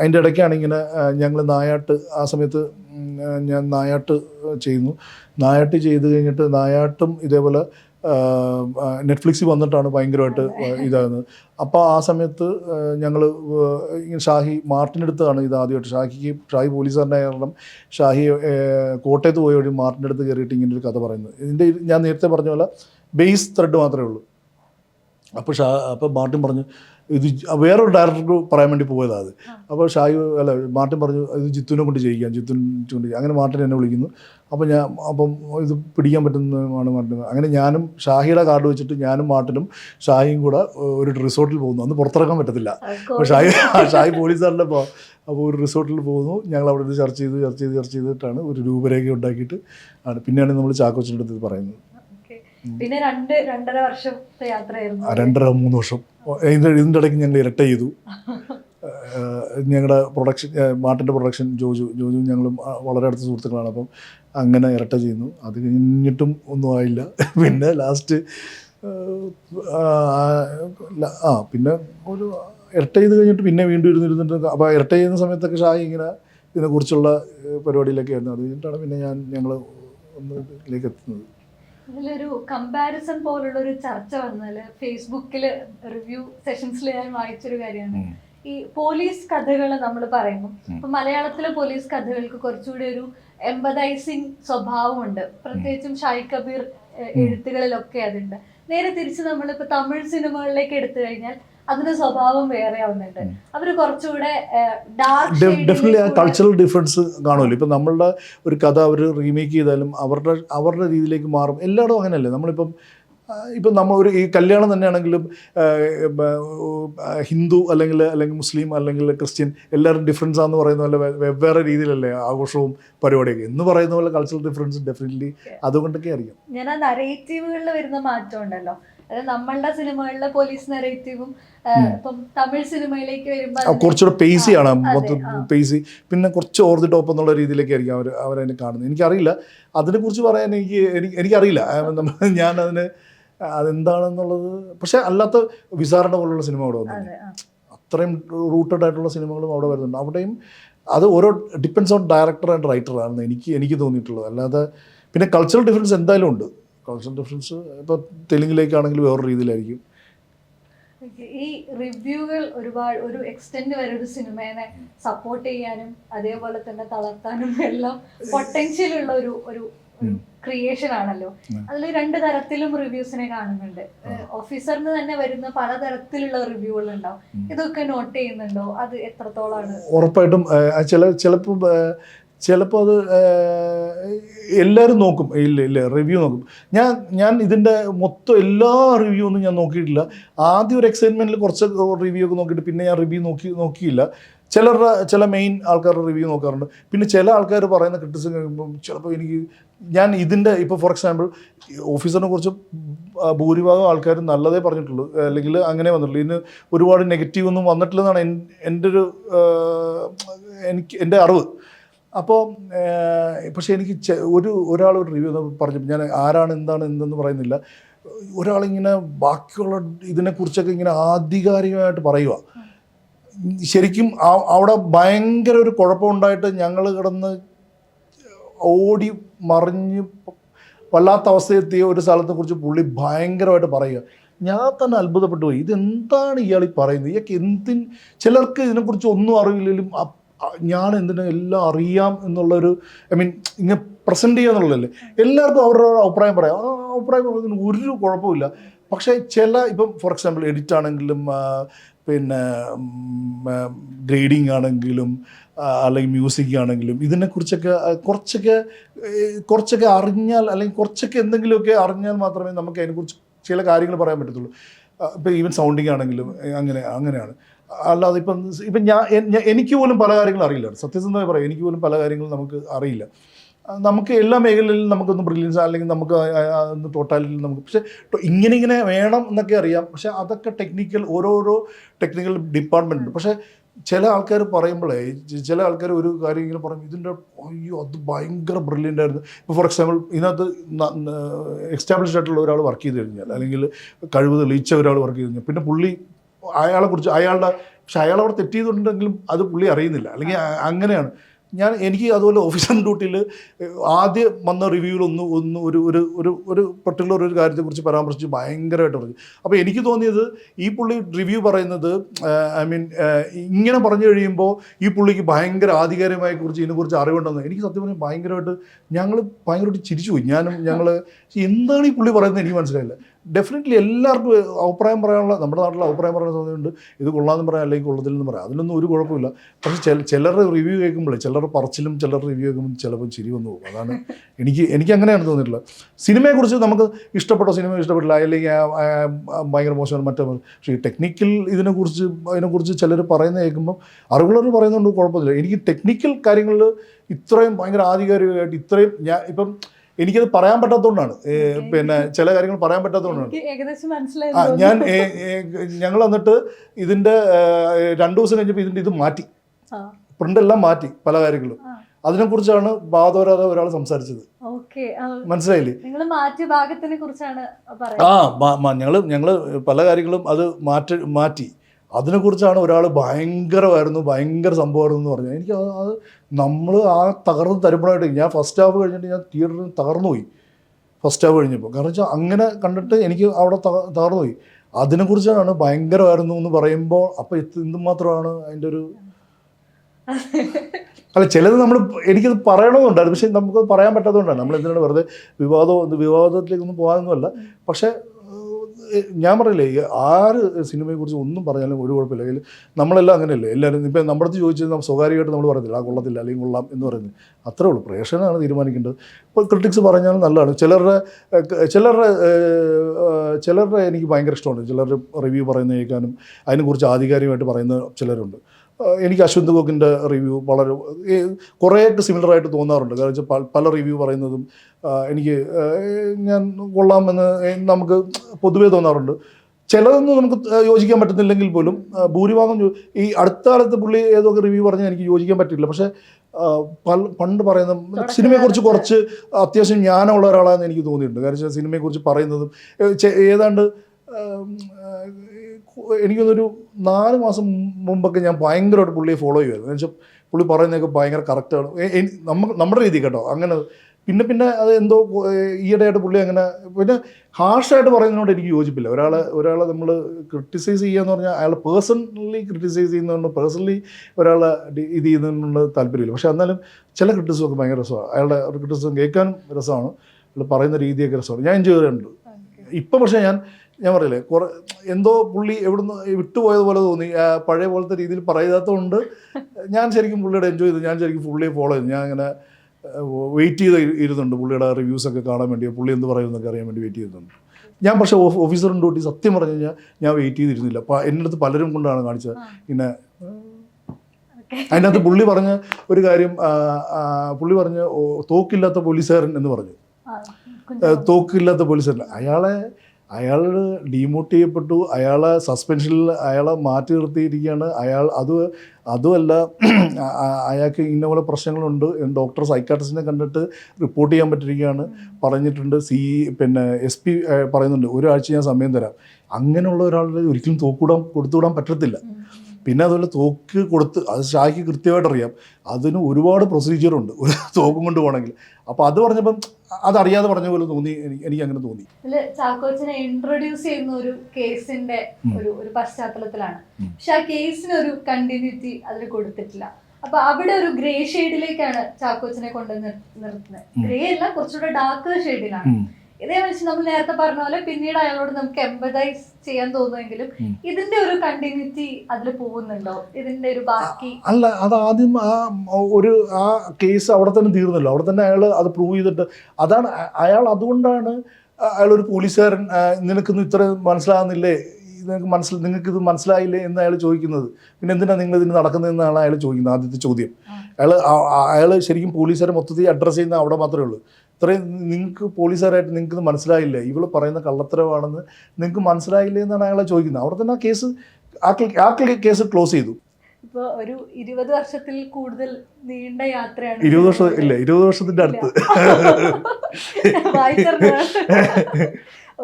അതിന്റെ ഇടയ്ക്കാണ് ഇങ്ങനെ ഞങ്ങൾ നായാട്ട് ആ സമയത്ത് ഞാൻ നായാട്ട് ചെയ്യുന്നു. നായാട്ട് ചെയ്ത് കഴിഞ്ഞിട്ട് നായാട്ടും ഇതേപോലെ നെറ്റ്ഫ്ലിക്സിൽ വന്നിട്ടാണ് ഭയങ്കരമായിട്ട് ഇതാകുന്നത്. അപ്പോൾ ആ സമയത്ത് ഞങ്ങൾ ഷാഹി മാർട്ടിന്റെ അടുത്താണ് ഇത് ആദ്യമായിട്ട്. ഷാഹിക്ക് ഷാഹി പോലീസുകാരന്റെ കാരണം ഷാഹി കോട്ടയത്ത് പോയ വഴി മാർട്ടിന്റെ അടുത്ത് കയറിയിട്ട് ഇങ്ങനെ ഒരു കഥ പറയുന്നത്. ഇതിന്റെ ഞാൻ നേരത്തെ പറഞ്ഞ പോലെ ബേസ് ത്രെഡ് മാത്രമേ ഉള്ളൂ. അപ്പോൾ ഷാ അപ്പോൾ മാർട്ടിൻ പറഞ്ഞു ഇത് വേറൊരു ഡയറക്ടർക്ക് പറയാൻ വേണ്ടി പോയതാണ് അത്. അപ്പോൾ ഷായു അല്ല മാർട്ടിൻ പറഞ്ഞു ഇത് ജിത്തുവിനെ കൊണ്ട് ചെയ്യിക്കാം ജിത്തുൻ കൊണ്ട്. അങ്ങനെ മാർട്ടിൻ എന്നെ വിളിക്കുന്നു. അപ്പോൾ ഞാൻ അപ്പം ഇത് പിടിക്കാൻ പറ്റുന്നതാണ് മാർട്ടിൻ. അങ്ങനെ ഞാനും ഷാഹിയുടെ കാർഡ് വെച്ചിട്ട് ഞാനും മാർട്ടിനും ഷാഹിയും കൂടെ ഒരു റിസോർട്ടിൽ പോകുന്നു. അന്ന് പുറത്തിറക്കാൻ പറ്റത്തില്ല. അപ്പോൾ ഷാഹി ഷാഹി പോലീസുകാരുടെ അപ്പോൾ അപ്പോൾ ഒരു റിസോർട്ടിൽ പോകുന്നു. ഞങ്ങൾ അവിടെ നിന്ന് ചർച്ച ചെയ്ത് ചർച്ച ചെയ്ത് ചർച്ച ചെയ്തിട്ടാണ് ഒരു രൂപരേഖ ഉണ്ടാക്കിയിട്ട് ആണ്. പിന്നെയാണ് നമ്മൾ ചാക്കോച്ചിന്റെ അടുത്ത് പറയുന്നത്. പിന്നെ രണ്ട് രണ്ടര വർഷത്തെ യാത്രയായിരുന്നു. രണ്ടര മൂന്ന് വർഷം. ഇതിന്റെ ഇടയ്ക്ക് ഞങ്ങൾ ഇരട്ട ചെയ്തു. ഞങ്ങളുടെ പ്രൊഡക്ഷൻ മാട്ടിന്റെ പ്രൊഡക്ഷൻ ജോജു ജോജു ഞങ്ങളും വളരെ അടുത്ത സുഹൃത്തുക്കളാണ്. അപ്പം അങ്ങനെ ഇരട്ട ചെയ്യുന്നു. അത് കഴിഞ്ഞിട്ടും ഒന്നും ആയില്ല. പിന്നെ ലാസ്റ്റ് ആ പിന്നെ ഒരു ഇരട്ട ചെയ്ത് കഴിഞ്ഞിട്ട് പിന്നെ വീണ്ടും ഇരുന്നിരുന്നിട്ട് അപ്പോൾ ഇരട്ട ചെയ്യുന്ന സമയത്തൊക്കെ ഷായി ഇങ്ങനെ ഇതിനെക്കുറിച്ചുള്ള പരിപാടിയിലൊക്കെ ആയിരുന്നു. അത് കഴിഞ്ഞിട്ടാണ് പിന്നെ ഞാൻ ഞങ്ങൾ ഒന്ന് ഇതിലേക്ക് എത്തുന്നത്. ഇതിലൊരു കമ്പാരിസൺ പോലുള്ള ഒരു ചർച്ച വന്നാൽ ഫേസ്ബുക്കിൽ റിവ്യൂ സെഷൻസിൽ ഞാൻ വായിച്ചൊരു കാര്യമാണ്. ഈ പോലീസ് കഥകൾ നമ്മൾ പറയുമ്പോൾ ഇപ്പൊ മലയാളത്തിലെ പോലീസ് കഥകൾക്ക് കുറച്ചുകൂടി ഒരു എംബദൈസിങ് സ്വഭാവമുണ്ട്. പ്രത്യേകിച്ചും ഷായ് കബീർ എഴുത്തുകളിലൊക്കെ അതുണ്ട്. നേരെ തിരിച്ച് നമ്മളിപ്പോ തമിഴ് സിനിമകളിലേക്ക് എടുത്തു കഴിഞ്ഞാൽ അതിന്റെ സ്വഭാവം വേറെ ആവുന്നുണ്ട്. അവർ കുറച്ചുകൂടെ ഡെഫിനറ്റ്ലി ആ കൾച്ചറൽ ഡിഫറൻസ് കാണുമല്ലോ. ഇപ്പം നമ്മളുടെ ഒരു കഥ അവർ റീമേക്ക് ചെയ്താലും അവരുടെ അവരുടെ രീതിയിലേക്ക് മാറും. എല്ലായിടും അങ്ങനെയല്ലേ? നമ്മളിപ്പം ഇപ്പം നമ്മൾ ഒരു ഈ കല്യാണം തന്നെയാണെങ്കിലും ഹിന്ദു അല്ലെങ്കിൽ അല്ലെങ്കിൽ മുസ്ലിം അല്ലെങ്കിൽ ക്രിസ്ത്യൻ എല്ലാവരും ഡിഫറൻസ് ആണെന്ന് പറയുന്ന പോലെ വെവ്വേറെ രീതിയിലല്ലേ ആഘോഷവും പരിപാടിയൊക്കെ. എന്ന് പറയുന്ന പോലെ കൾച്ചറൽ ഡിഫറൻസ് ഡെഫിനറ്റ്ലി അതുകൊണ്ടൊക്കെ അറിയാം ഞാൻ ആ നറേറ്റീവുകളിൽ വരുന്ന മാറ്റം ഉണ്ടല്ലോ. അതായത് നമ്മളുടെ സിനിമകളിലെ പോലീസ് നറേറ്റീവും ഇപ്പം തമിഴ് സിനിമയിലേക്ക് വരുമ്പോൾ കുറച്ചുകൂടെ പേസി ആണ് മൊത്തം പേസി പിന്നെ കുറച്ച് ഓർ ദി ടോപ്പ് എന്നുള്ള രീതിയിലേക്ക് ആയിരിക്കും അവർ അവരതിനെ കാണുന്നത്. എനിക്കറിയില്ല. അതിനെക്കുറിച്ച് പറയാൻ എനിക്ക് എനിക്ക് എനിക്കറിയില്ല. ഞാൻ അതിന് അതെന്താണെന്നുള്ളത് പക്ഷെ അല്ലാത്ത വിസാരണ പോലുള്ള സിനിമ അവിടെ വന്നു അത്രയും റൂട്ടഡ് ആയിട്ടുള്ള സിനിമകളും അവിടെ വരുന്നുണ്ട്. അവിടെയും അത് ഓരോ depends on director and writer ആണെന്ന് എനിക്ക് എനിക്ക് തോന്നിയിട്ടുള്ളത്. അല്ലാതെ പിന്നെ കൾച്ചറൽ ഡിഫറൻസ് എന്തായാലും ഉണ്ട്. കൾച്ചറൽ ഡിഫറൻസ് ഇപ്പോൾ തെലുങ്കിലേക്കാണെങ്കിൽ വേറൊരു രീതിയിലായിരിക്കും. ഈ റിവ്യൂകൾ ഒരുപാട് ഒരു എക്സ്റ്റെൻഡ് വരെ ഒരു സിനിമയെ സപ്പോർട്ട് ചെയ്യാനും അതേപോലെ തന്നെ തളർത്താനും എല്ലാം പൊട്ടൻഷ്യൽ ഉള്ള ഒരു ഒരു ക്രിയേഷൻ ആണല്ലോ. അതിൽ രണ്ട് തരത്തിലും റിവ്യൂസിനെ കാണുന്നുണ്ട്. ഓഫീസറിന് തന്നെ വരുന്ന പലതരത്തിലുള്ള റിവ്യൂകൾ ഉണ്ടാവും. ഇതൊക്കെ നോട്ട് ചെയ്യുന്നുണ്ടോ? അത് എത്രത്തോളാണ്? ഉറപ്പായിട്ടും ചില ചിലപ്പോൾ ചിലപ്പോൾ അത് എല്ലാവരും നോക്കും. ഇല്ല ഇല്ല റിവ്യൂ നോക്കും. ഞാൻ ഞാൻ ഇതിന്റെ മൊത്തം എല്ലാ റിവ്യൂ ഒന്നും ഞാൻ നോക്കിയിട്ടില്ല. ആദ്യം ഒരു എക്സൈറ്റ്മെന്റിൽ കുറച്ച് റിവ്യൂ ഒക്കെ നോക്കിയിട്ട് പിന്നെ ഞാൻ റിവ്യൂ നോക്കി നോക്കിയില്ല. ചിലരുടെ ചില മെയിൻ ആൾക്കാരുടെ റിവ്യൂ നോക്കാറുണ്ട്. പിന്നെ ചില ആൾക്കാർ പറയുന്ന ക്രിറ്റിസിസം കഴിയുമ്പം ചിലപ്പോൾ എനിക്ക് ഞാൻ ഇതിന്റെ ഇപ്പോൾ ഫോർ എക്സാമ്പിൾ ഓഫീസറിനെ കുറിച്ച് ഭൂരിഭാഗം ആൾക്കാരും നല്ലതേ പറഞ്ഞിട്ടുള്ളൂ. അല്ലെങ്കിൽ അങ്ങനെ വന്നിട്ടുള്ളൂ. ഇതിന് ഒരുപാട് നെഗറ്റീവ് ഒന്നും വന്നിട്ടില്ലെന്നാണ് എൻ- എന്റെ ഒരു എനിക്ക് എന്റെ അറിവ്. അപ്പോൾ പക്ഷേ എനിക്ക് ഒരു ഒരാൾ ഒരു റിവ്യൂ പറഞ്ഞു ഞാൻ ആരാണ് എന്താണ് എന്തെന്ന് പറയുന്നില്ല. ഒരാളിങ്ങനെ ബാക്കിയുള്ള ഇതിനെക്കുറിച്ചൊക്കെ ഇങ്ങനെ ആധികാരികമായിട്ട് പറയുക ശരിക്കും അവിടെ ഭയങ്കര ഒരു കുഴപ്പമുണ്ടായിട്ട് ഞങ്ങൾ കിടന്ന് ഓടി മറിഞ്ഞ് വല്ലാത്ത അവസ്ഥയെത്തിയ ഒരു സ്ഥലത്തെക്കുറിച്ച് പുള്ളി ഭയങ്കരമായിട്ട് പറയുക ഞാൻ തന്നെ അത്ഭുതപ്പെട്ടു പോയി. ഇതെന്താണ് ഇയാൾ ഈ പറയുന്നത്? ഇയാൾക്ക് എന്തിന് ചിലർക്ക് ഇതിനെക്കുറിച്ച് ഒന്നും അറിയില്ലെങ്കിലും ഞാൻ എന്തിനാ എല്ലാം അറിയാം എന്നുള്ളൊരു ഐ മീൻ ഇങ്ങനെ പ്രസന്റ് ചെയ്യുക എന്നുള്ളതല്ലേ? എല്ലാവർക്കും അവരുടെ അഭിപ്രായം പറയാം. ആ അഭിപ്രായം പറയുന്നതിന് ഒരു കുഴപ്പമില്ല പക്ഷേ ചില ഇപ്പം ഫോർ എക്സാമ്പിൾ എഡിറ്റ് ആണെങ്കിലും പിന്നെ ഗ്രേഡിങ് ആണെങ്കിലും അല്ലെങ്കിൽ മ്യൂസിക് ആണെങ്കിലും ഇതിനെക്കുറിച്ചൊക്കെ കുറച്ചൊക്കെ കുറച്ചൊക്കെ അറിഞ്ഞാൽ അല്ലെങ്കിൽ കുറച്ചൊക്കെ എന്തെങ്കിലുമൊക്കെ അറിഞ്ഞാൽ മാത്രമേ നമുക്ക് അതിനെക്കുറിച്ച് ചില കാര്യങ്ങൾ പറയാൻ പറ്റത്തുള്ളൂ. ഇപ്പം ഈവൻ സൗണ്ടിങ് ആണെങ്കിലും അങ്ങനെ അങ്ങനെയാണ്. അല്ലാതെ ഇപ്പം ഇപ്പം ഞാൻ എനിക്ക് പോലും പല കാര്യങ്ങളും അറിയില്ല. സത്യസന്ധമായി പറയാം എനിക്ക് പോലും പല കാര്യങ്ങളും നമുക്ക് അറിയില്ല. നമുക്ക് എല്ലാ മേഖലയിലും നമുക്കൊന്ന് ബ്രില്യൻസ് അല്ലെങ്കിൽ നമുക്ക് ഒന്ന് ടോട്ടാലിറ്റി നമുക്ക് പക്ഷേ ഇങ്ങനെ ഇങ്ങനെ വേണം എന്നൊക്കെ അറിയാം. പക്ഷെ അതൊക്കെ ടെക്നിക്കൽ ഓരോരോ ടെക്നിക്കൽ ഡിപ്പാർട്ട്മെന്റ് പക്ഷേ ചില ആൾക്കാർ പറയുമ്പോഴേ ചില ആൾക്കാർ ഒരു കാര്യം ഇങ്ങനെ പറയും ഇതിന്റെ അയ്യോ അത് ഭയങ്കര ബ്രില്യന്റ് ആയിരുന്നു. ഇപ്പോൾ ഫോർ എക്സാമ്പിൾ ഇതിനകത്ത് എക്സ്റ്റാബ്ലിഷ്ഡ് ആയിട്ടുള്ള ഒരാൾ വർക്ക് ചെയ്ത് കഴിഞ്ഞാൽ അല്ലെങ്കിൽ കഴിവ് തെളിയിച്ച ഒരാൾ വർക്ക് ചെയ്ത് കഴിഞ്ഞാൽ പിന്നെ പുള്ളി അയാളെ കുറിച്ച് അയാളുടെ പക്ഷെ അയാൾ അവിടെ തെറ്റ് ചെയ്തിട്ടുണ്ടെങ്കിലും അത് പുള്ളി അറിയുന്നില്ല. അല്ലെങ്കിൽ അങ്ങനെയാണ്. ഞാൻ എനിക്ക് അതുപോലെ ഓഫീസർ ഡ്യൂട്ടിയിൽ ആദ്യം വന്ന റിവ്യൂവിൽ ഒന്ന് ഒന്ന് ഒരു ഒരു ഒരു ഒരു പർട്ടിക്കുലർ ഒരു കാര്യത്തെക്കുറിച്ച് പരാമർശിച്ച് ഭയങ്കരമായിട്ട് പറഞ്ഞു. അപ്പോൾ എനിക്ക് തോന്നിയത് ഈ പുള്ളി റിവ്യൂ പറയുന്നത് ഐ മീൻ ഇങ്ങനെ പറഞ്ഞു കഴിയുമ്പോൾ ഈ പുള്ളിക്ക് ഭയങ്കര ആധികാരികമായി കുറിച്ച് ഇതിനെക്കുറിച്ച് അറിവുണ്ടെന്ന് എനിക്ക് സത്യം പറഞ്ഞാൽ ഭയങ്കരമായിട്ട് ഞങ്ങൾ ഭയങ്കരമായിട്ട് ചിരിച്ചു പോയി ഞാനും ഞങ്ങൾ എന്താണ് ഈ പുള്ളി പറയുന്നത് എനിക്ക് മനസ്സിലായില്ല. ഡെഫിനറ്റ്ലി എല്ലാവർക്കും അഭിപ്രായം പറയാനുള്ള നമ്മുടെ നാട്ടിൽ അഭിപ്രായം പറയാൻ സമയമുണ്ട് ഇത് കൊള്ളാമെന്ന് പറയാം അല്ലെങ്കിൽ കൊള്ളത്തില്ലെന്ന് പറയാം. അതിലൊന്നും ഒരു കുഴപ്പമില്ല. പക്ഷേ ചില ചിലരുടെ റിവ്യൂ കേൾക്കുമ്പോഴേ ചിലരുടെ പറച്ചിലും ചിലരുടെ റിവ്യൂ കേൾക്കുമ്പോൾ ചിലപ്പോൾ ചിരി വന്നു പോകും. അതാണ് എനിക്ക് എനിക്ക് അങ്ങനെയാണ് തോന്നിയിട്ടുള്ളത്. സിനിമയെക്കുറിച്ച് നമുക്ക് ഇഷ്ടപ്പെട്ടോ സിനിമ ഇഷ്ടപ്പെട്ടില്ല അല്ലെങ്കിൽ ഭയങ്കര മോശമാണ് മറ്റേ പക്ഷേ ടെക്നിക്കൽ ഇതിനെക്കുറിച്ച് അതിനെക്കുറിച്ച് ചിലർ പറയുന്നത് കേൾക്കുമ്പോൾ അറിവുള്ളവർ പറയുന്നുണ്ട് കുഴപ്പമില്ല. എനിക്ക് ടെക്നിക്കൽ കാര്യങ്ങളിൽ ഇത്രയും ഭയങ്കര ആധികാരികമായിട്ട് ഇത്രയും ഞാൻ ഇപ്പം എനിക്കത് പറയാൻ പറ്റാത്തതുകൊണ്ടാണ്. പിന്നെ ചില കാര്യങ്ങൾ പറയാൻ പറ്റാത്തതുകൊണ്ടാണ്. ആ ഞാൻ ഞങ്ങൾ എന്നിട്ട് ഇതിന്റെ രണ്ടു ദിവസം കഴിഞ്ഞപ്പോൾ ഇതിന്റെ ഇത് മാറ്റി. പ്രിന്റ് എല്ലാം മാറ്റി പല കാര്യങ്ങളും. അതിനെക്കുറിച്ചാണ് ബാധവരാതെ ഒരാൾ സംസാരിച്ചത്. മനസ്സിലായില്ലേ? ആ ഞങ്ങൾ ഞങ്ങൾ പല കാര്യങ്ങളും അത് മാറ്റി മാറ്റി. അതിനെക്കുറിച്ചാണ് ഒരാൾ ഭയങ്കരമായിരുന്നു ഭയങ്കര സംഭവമായിരുന്നു എന്ന് പറഞ്ഞു എനിക്ക് അത് നമ്മൾ ആ തകർന്ന് തരുമ്പോഴായിട്ട് ഞാൻ ഫസ്റ്റ് ഹാഫ് കഴിഞ്ഞിട്ട് ഞാൻ തിയേറ്ററിൽ തകർന്നു പോയി. ഫസ്റ്റ് ഹാഫ് കഴിഞ്ഞപ്പോൾ. കാരണം വെച്ചാൽ അങ്ങനെ കണ്ടിട്ട് എനിക്ക് അവിടെ തക- തകർന്നു പോയി. അതിനെക്കുറിച്ചാണ് ഭയങ്കരമായിരുന്നു എന്ന് പറയുമ്പോൾ അപ്പോൾ എന്തുമാത്രമാണ് അതിന്റെ ഒരു അല്ല ചിലത് നമ്മൾ എനിക്കത് പറയണമെന്നുണ്ടായിരുന്നു. പക്ഷേ നമുക്ക് പറയാൻ പറ്റാത്തതുകൊണ്ടാണ്. നമ്മൾ എന്തിനാണ് വെറുതെ വിവാദം വിവാദത്തിലേക്കൊന്നും പോകാനൊന്നുമല്ല. പക്ഷേ ഞാൻ പറയില്ലേ ആറ് സിനിമയെ സിനിമയെക്കുറിച്ച് ഒന്നും പറഞ്ഞാലും ഒരു കുഴപ്പമില്ല. നമ്മളെല്ലാം അങ്ങനെയല്ലേ? എല്ലാവരും ഇപ്പം നമ്മുടെ അടുത്ത് ചോദിച്ചത് നമ്മൾ സ്വകാര്യമായിട്ട് നമ്മൾ പറയത്തില്ല ആ കൊള്ളത്തില്ല അല്ലെങ്കിൽ കൊള്ളാം എന്ന് പറയുന്നത്. അത്രേ ഉള്ളൂ. പ്രേക്ഷകനാണ് തീരുമാനിക്കേണ്ടത്. ഇപ്പോൾ ക്രിട്ടിക്സ് പറഞ്ഞാലും നല്ലതാണ്. ചിലരുടെ ചിലരുടെ ചിലരുടെ എനിക്ക് ഭയങ്കര ഇഷ്ടമാണ്. ചിലരുടെ റിവ്യൂ പറയുന്നത് കേൾക്കാനും അതിനെക്കുറിച്ച് ആധികാരികമായിട്ട് പറയുന്ന ചിലരുണ്ട്. എനിക്ക് അശ്വന്ത് ഗോക്കിന്റെ റിവ്യൂ വളരെ കുറേയൊക്കെ സിമിലറായിട്ട് തോന്നാറുണ്ട്. കാരണം വെച്ചാൽ പല റിവ്യൂ പറയുന്നതും എനിക്ക് ഞാൻ കൊള്ളാമെന്ന് നമുക്ക് പൊതുവേ തോന്നാറുണ്ട്. ചിലതൊന്നും നമുക്ക് യോജിക്കാൻ പറ്റുന്നില്ലെങ്കിൽ പോലും ഭൂരിഭാഗം ഈ അടുത്ത കാലത്ത് പുള്ളി ഏതൊക്കെ റിവ്യൂ പറഞ്ഞാൽ എനിക്ക് യോജിക്കാൻ പറ്റില്ല. പക്ഷേ പണ്ട് പറയുന്ന സിനിമയെക്കുറിച്ച് കുറച്ച് അത്യാവശ്യം ജ്ഞാനമുള്ള ഒരാളാണെന്ന് എനിക്ക് തോന്നിയിട്ടുണ്ട്. കാരണം വെച്ചാൽ സിനിമയെക്കുറിച്ച് പറയുന്നതും ഏതാണ്ട് എനിക്കൊന്നൊരു നാല് മാസം മുമ്പൊക്കെ ഞാൻ ഭയങ്കരമായിട്ട് പുള്ളിയെ ഫോളോ ചെയ്യുമായിരുന്നു എന്ന് വെച്ചാൽ പുള്ളി പറയുന്നതൊക്കെ ഭയങ്കര കറക്റ്റാണ് നമുക്ക് നമ്മുടെ രീതി കേട്ടോ. അങ്ങനെ പിന്നെ പിന്നെ അത് എന്തോ ഈയിടെയായിട്ട് പുള്ളി അങ്ങനെ പിന്നെ ഹാർഷായിട്ട് പറയുന്നതിനോട് എനിക്ക് യോജിപ്പില്ല. ഒരാളെ ഒരാളെ നമ്മൾ ക്രിട്ടിസൈസ് ചെയ്യാന്ന് പറഞ്ഞാൽ അയാൾ പേഴ്സണലി ക്രിട്ടിസൈസ് ചെയ്യുന്നതുകൊണ്ട് പേഴ്സണലി ഒരാളെ ഇത് ചെയ്യുന്നതിനുള്ള താല്പര്യമില്ല. പക്ഷേ എന്നാലും ചില ക്രിറ്റിസം ഒക്കെ ഭയങ്കര രസമാണ്. അയാളുടെ ക്രിട്ടിസം കേൾക്കാനും രസമാണ്. അയാൾ പറയുന്ന രീതിയൊക്കെ രസമാണ്. ഞാൻ എൻജോയ് ചെയ്യാറുണ്ട്. ഇപ്പം പക്ഷേ ഞാൻ ഞാൻ പറയില്ലേ കുറെ എന്തോ പുള്ളി എവിടുന്ന് വിട്ടുപോയതുപോലെ തോന്നി. പഴയ പോലത്തെ രീതിയിൽ പറയാത്തതുകൊണ്ട് ഞാൻ ശരിക്കും പുള്ളിയുടെ എൻജോയ് ചെയ്തു. ഞാൻ ശരിക്കും പുള്ളിയെ ഫോളോ ചെയ്തു. ഞാൻ ഇങ്ങനെ വെയിറ്റ് ചെയ്ത് ഇരു- ഇരുന്നുണ്ട്. പുള്ളിയുടെ റിവ്യൂസ് ഒക്കെ കാണാൻ വേണ്ടി. പുള്ളി എന്ത് പറയുമെന്നൊക്കെ അറിയാൻ വേണ്ടി വെയിറ്റ് ചെയ്തിട്ടുണ്ട്. ഞാൻ പക്ഷേ ഓഫീസറിന്റെ ഡ്യൂട്ടി സത്യം പറഞ്ഞു കഴിഞ്ഞാൽ ഞാൻ വെയിറ്റ് ചെയ്തിരുന്നില്ല. അപ്പോൾ എന്റെ അടുത്ത് പലരും കൊണ്ടാണ് കാണിച്ചത്. പിന്നെ അതിനകത്ത് പുള്ളി പറഞ്ഞ ഒരു കാര്യം പുള്ളി പറഞ്ഞ തോക്കില്ലാത്ത പോലീസുകാരൻ എന്ന് പറഞ്ഞു. തോക്കില്ലാത്ത പോലീസുകാരൻ. അയാളെ അയാൾ ഡീമോട്ട് ചെയ്യപ്പെട്ടു. അയാളെ സസ്പെൻഷനിൽ അയാളെ മാറ്റി നിർത്തിയിരിക്കുകയാണ്. അയാൾ അത് അതുമല്ല അയാൾക്ക് ഇന്ന പോലെ പ്രശ്നങ്ങളുണ്ട് ഡോക്ടർ സൈക്കാട്രിസ്റ്റിനെ കണ്ടിട്ട് റിപ്പോർട്ട് ചെയ്യാൻ പറ്റിയിരിക്കുകയാണ്. പറഞ്ഞിട്ടുണ്ട്. സി പിന്നെ എസ് പി പറയുന്നുണ്ട്. ഒരാഴ്ച ഞാൻ സമയം തരാം. അങ്ങനെയുള്ള ഒരാളുടെ ഒരിക്കലും തോക്കൂടാൻ കൊടുത്തുവിടാൻ പറ്റത്തില്ല. പിന്നെ അതുപോലെ തോക്ക് കൊടുത്ത് അത് ഷായ്ക്ക് കൃത്യമായിട്ട് അറിയാം. അതിന് ഒരുപാട് പ്രൊസീജിയറുണ്ട് ഒരു തോക്കും കൊണ്ട് പോകണമെങ്കിൽ. അപ്പോൾ അത് പറഞ്ഞപ്പം അതറിയാതെ പറഞ്ഞ പോലെ തോന്നി. എനിക്ക് അങ്ങനെ തോന്നി. ചാക്കോച്ചനെ ഇൻട്രൊഡ്യൂസ് ചെയ്യുന്ന ഒരു കേസിന്റെ ഒരു ഒരു പശ്ചാത്തലത്തിലാണ്. പക്ഷെ ആ കേസിന് ഒരു കണ്ടിന്യൂറ്റി അതിൽ കൊടുത്തിട്ടില്ല. അപ്പൊ അവിടെ ഒരു ഗ്രേ ഷെയ്ഡിലേക്കാണ് ചാക്കോച്ചനെ കൊണ്ട് നിർ- നിർത്തുന്നത് ഗ്രേ അല്ല കുറച്ചുകൂടെ ഡാർക്ക് ഷെയ്ഡിലാണ്. ഇതേ വെച്ച് നമ്മൾ നേരത്തെ പറഞ്ഞ പോലെ പിന്നീട് അയാളോട് നമുക്ക് എംപതൈസ് ചെയ്യാൻ തോന്നുമെങ്കിലും ഇതിന്റെ ഒരു കണ്ടിന്യൂറ്റി അതിൽ പോകുന്നുണ്ടോ? ഇതിന്റെ ഒരു ബാക്കി? അല്ല അത് ആദ്യം ആ ഒരു ആ കേസ് അവിടെ തന്നെ തീർന്നല്ലോ. അവിടെ തന്നെ അയാൾ അത് പ്രൂവ് ചെയ്തിട്ട് അതാണ് അയാൾ അതുകൊണ്ടാണ് അയാൾ ഒരു പോലീസുകാരൻ ആ, നിനക്കൊന്നും ഇത്ര മനസ്സിലാകുന്നില്ലേ? നിങ്ങൾക്ക് മനസ്സിൽ നിങ്ങൾക്ക് ഇത് മനസ്സിലായില്ലേ എന്ന് അയാൾ ചോദിക്കുന്നത്. പിന്നെ എന്തിനാണ് നിങ്ങൾ ഇതിന് നടക്കുന്നതെന്നാണ് അയാൾ ചോദിക്കുന്നത് ആദ്യത്തെ ചോദ്യം. അയാൾ അയാൾ ശരിക്കും പോലീസുകാരെ മൊത്തത്തിൽ അഡ്രസ്സ് ചെയ്യുന്ന അവിടെ മാത്രമേ ഉള്ളൂ. ഇത്രയും നിങ്ങൾക്ക് പോലീസുകാരായിട്ട് നിങ്ങൾക്ക് മനസ്സിലായില്ല? ഇവൾ പറയുന്ന കള്ളത്തരമാണെന്ന് നിങ്ങൾക്ക് മനസ്സിലായില്ലേ എന്നാണ് അയാളെ ചോദിക്കുന്നത്. അവിടെ തന്നെ ആ കേസ് ആ കേസ് ക്ലോസ് ചെയ്തു. ഇപ്പൊ ഒരു ഇരുപത് വർഷത്തിൽ കൂടുതൽ നീണ്ട യാത്രയാണ്. ഇരുപത് വർഷം ഇല്ല ഇരുപത് വർഷത്തിന്റെ അടുത്ത്.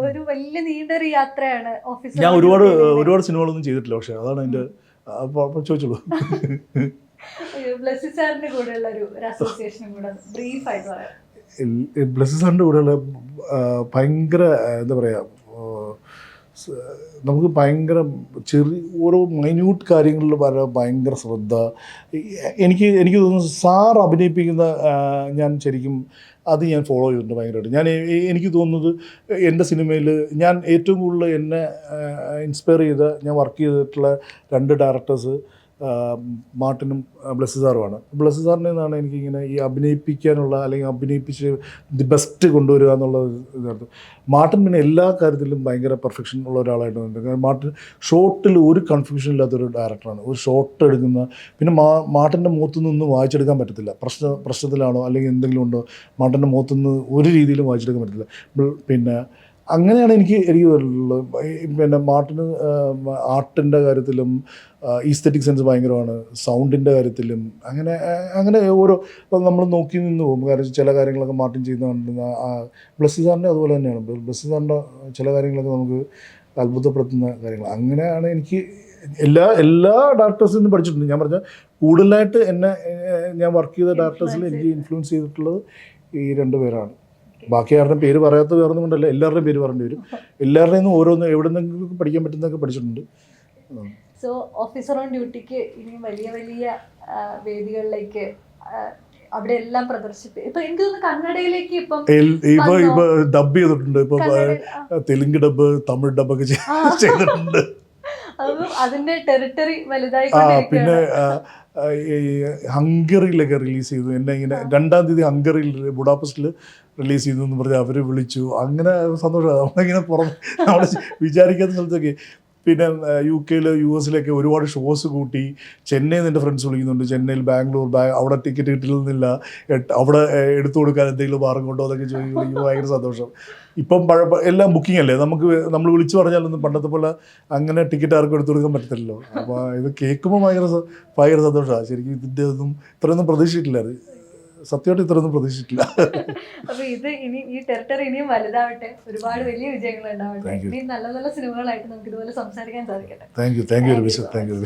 ഒരു വലിയ നീണ്ട ഒരു യാത്രയാണ് ഓഫീസ് ഞാൻ ഒരുപാട് ഒരുപാട് സിനിമകളൊന്നും ചെയ്തിട്ടില്ല പക്ഷെ അതാണ് എന്റെ ചോദിച്ചോളൂ ബ്ലസ്സി സാറിന്റെ കൂടെയുള്ള ഒരു അസോസിയേഷനും കൂടെ ബ്രീഫ് ആയിട്ട് പറയാം. ബ്ലസ് സാറിന്റെ കൂടെയുള്ള ഭയങ്കര എന്താ പറയുക നമുക്ക് ഭയങ്കര ചെറിയ ഓരോ മൈന്യൂട്ട് കാര്യങ്ങളിൽ വരെ ഭയങ്കര ശ്രദ്ധ. എനിക്ക് എനിക്ക് തോന്നുന്നു സാർ അഭിനയിപ്പിക്കുന്ന ഞാൻ ശരിക്കും അത് ഞാൻ ഫോളോ ചെയ്തിട്ടുണ്ട് ഭയങ്കരമായിട്ട്. ഞാൻ എനിക്ക് തോന്നുന്നത് എന്റെ സിനിമയിൽ ഞാൻ ഏറ്റവും കൂടുതൽ എന്നെ ഇൻസ്പയർ ചെയ്ത ഞാൻ വർക്ക് ചെയ്തിട്ടുള്ള രണ്ട് ഡയറക്ടേഴ്സ് മാർട്ടിനും ബ്ലസ് സാറുമാണ് നിന്നാണ് എനിക്കിങ്ങനെ ഈ അഭിനയിപ്പിക്കാനുള്ള അല്ലെങ്കിൽ അഭിനയിപ്പിച്ച് ദി ബെസ്റ്റ് കൊണ്ടുവരിക എന്നുള്ള ഇതായിരുന്നു. മാർട്ടിൻ പിന്നെ എല്ലാ കാര്യത്തിലും ഭയങ്കര പെർഫെക്ഷൻ ഉള്ള ഒരാളായിട്ട് കാരണം മാർട്ടിൻ ഷോർട്ടിൽ ഒരു കൺഫ്യൂഷൻ ഇല്ലാത്തൊരു ഡയറക്ടറാണ് ഒരു ഷോട്ട് എടുക്കുന്ന പിന്നെ മാ മാർട്ടിന്റെ മുഖത്തു നിന്നൊന്നും വായിച്ചെടുക്കാൻ പറ്റത്തില്ല. പ്രശ്ന പ്രശ്നത്തിലാണോ അല്ലെങ്കിൽ എന്തെങ്കിലും ഉണ്ടോ മാർട്ടിന്റെ മുഖത്തുനിന്ന് ഒരു രീതിയിലും വായിച്ചെടുക്കാൻ പറ്റത്തില്ല. പിന്നെ അങ്ങനെയാണ് എനിക്ക് എനിക്ക് തോന്നിയിട്ടുള്ളത് പിന്നെ മാർട്ടിന് ആർട്ടിന്റെ കാര്യത്തിലും ഈസ്തറ്റിക് സെൻസ് ഭയങ്കരമാണ്. സൗണ്ടിന്റെ കാര്യത്തിലും അങ്ങനെ അങ്ങനെ ഓരോ ഇപ്പം നമ്മൾ നോക്കി നിന്ന് പോകും. കാരണം ചില കാര്യങ്ങളൊക്കെ മാർട്ടിൻ ചെയ്യുന്ന കണ്ടിരുന്ന ബ്ലസ്സി സാറിന്റെ അതുപോലെ തന്നെയാണ്. ബ്ലസ്സി സാറിന്റെ ചില കാര്യങ്ങളൊക്കെ നമുക്ക് അത്ഭുതപ്പെടുത്തുന്ന കാര്യങ്ങൾ. അങ്ങനെയാണ് എനിക്ക് എല്ലാ എല്ലാ ഡയറക്ടേഴ്സിൽ നിന്നും പഠിച്ചിട്ടുണ്ട്. ഞാൻ പറഞ്ഞ കൂടുതലായിട്ട് എന്നെ ഞാൻ വർക്ക് ചെയ്ത ഡയറക്ടേഴ്സിൽ എനിക്ക് ഇൻഫ്ലുവൻസ് ചെയ്തിട്ടുള്ളത് ഈ രണ്ട് പേരാണ്. ബാക്കി ആരുടെയും പേര് പറയാത്ത വേറൊന്നും കൊണ്ടല്ല എല്ലാവരുടെയും പേര് പറയേണ്ടി വരും. എല്ലാവരുടെയും നിന്നും ഓരോന്ന് എവിടെ നിന്നെങ്കിലും പഠിക്കാൻ പറ്റുന്നതൊക്കെ പഠിച്ചിട്ടുണ്ട്. സോ ഓഫീസർ ഓൺ ഡ്യൂട്ടിക്ക് ഇനി വലിയ വലിയ വേദികളിലേക്ക് അവിടെ എല്ലാം പ്രദർശിപ്പിക്കും ഇപ്പൊ എനിക്ക് തോന്നുന്നു കന്നഡയിലേക്ക് ഇപ്പം എൽ- ഇപ്പൊ ഇപ്പൊ ഡബ് ചെയ്തിട്ടുണ്ട്. ഇപ്പൊ തെലുങ്ക് ഡബ് തമിഴ് ഡബ് ഒക്കെ ചെയ്തിട്ടുണ്ട്. അത് അതിന്റെ ടെറിട്ടറി വലുതായി പിന്നെ ഈ ഹംഗറിയിലൊക്കെ റിലീസ് ചെയ്തു. എന്നെ ഇങ്ങനെ രണ്ടാം തീയതി ഹംഗറിയിൽ ബുഡാപസ്റ്റിൽ റിലീസ് ചെയ്തു എന്ന് പറഞ്ഞ് അവർ വിളിച്ചു. അങ്ങനെ സന്തോഷം. നമ്മളിങ്ങനെ പുറം നമ്മൾ വിചാരിക്കാത്ത സ്ഥലത്തൊക്കെ പിന്നെ യു കെയിൽ യു എസിലൊക്കെ ഒരുപാട് ഷോസ് കൂട്ടി. ചെന്നൈയിൽ നിന്ന് എന്റെ ഫ്രണ്ട്സ് വിളിക്കുന്നുണ്ട്. ചെന്നൈയിൽ ബാംഗ്ലൂർ അവിടെ ടിക്കറ്റ് കിട്ടിയിരുന്നില്ല അവിടെ എടുത്തു കൊടുക്കാൻ എന്തെങ്കിലും മാർഗം കൊണ്ടോ എന്നൊക്കെ ചോദിക്കും. വിളിക്കുമ്പോൾ ഭയങ്കര സന്തോഷം. ഇപ്പം എല്ലാം ബുക്കിംഗ് അല്ലേ? നമുക്ക് നമ്മൾ വിളിച്ചു പറഞ്ഞാലൊന്നും പണ്ടത്തെ പോലെ അങ്ങനെ ടിക്കറ്റ് ആർക്കും എടുത്തു കൊടുക്കാൻ പറ്റത്തില്ലല്ലോ. അപ്പോൾ ഇത് കേൾക്കുമ്പോൾ ഭയങ്കര ഭയങ്കര സന്തോഷമാണ് ശരിക്കും ഇതിന്റെ ഒന്നും ഇത്രയൊന്നും പ്രതീക്ഷിച്ചിട്ടില്ല അത് സത്യമായിട്ട് ഇത്രയൊന്നും പ്രതീക്ഷിച്ചിട്ടില്ല. അപ്പൊ ഇത് ഇനി ഈ ടെറിട്ടറി ഇനിയും വലുതാവട്ടെ. ഒരുപാട് വലിയ വിജയങ്ങൾ ഉണ്ടാവട്ടെ ഇനി നല്ല നല്ല സിനിമകളായിട്ട് നമുക്ക് ഇതുപോലെ സംസാരിക്കാൻ സാധിക്കട്ടെ. Thank you thank you thank you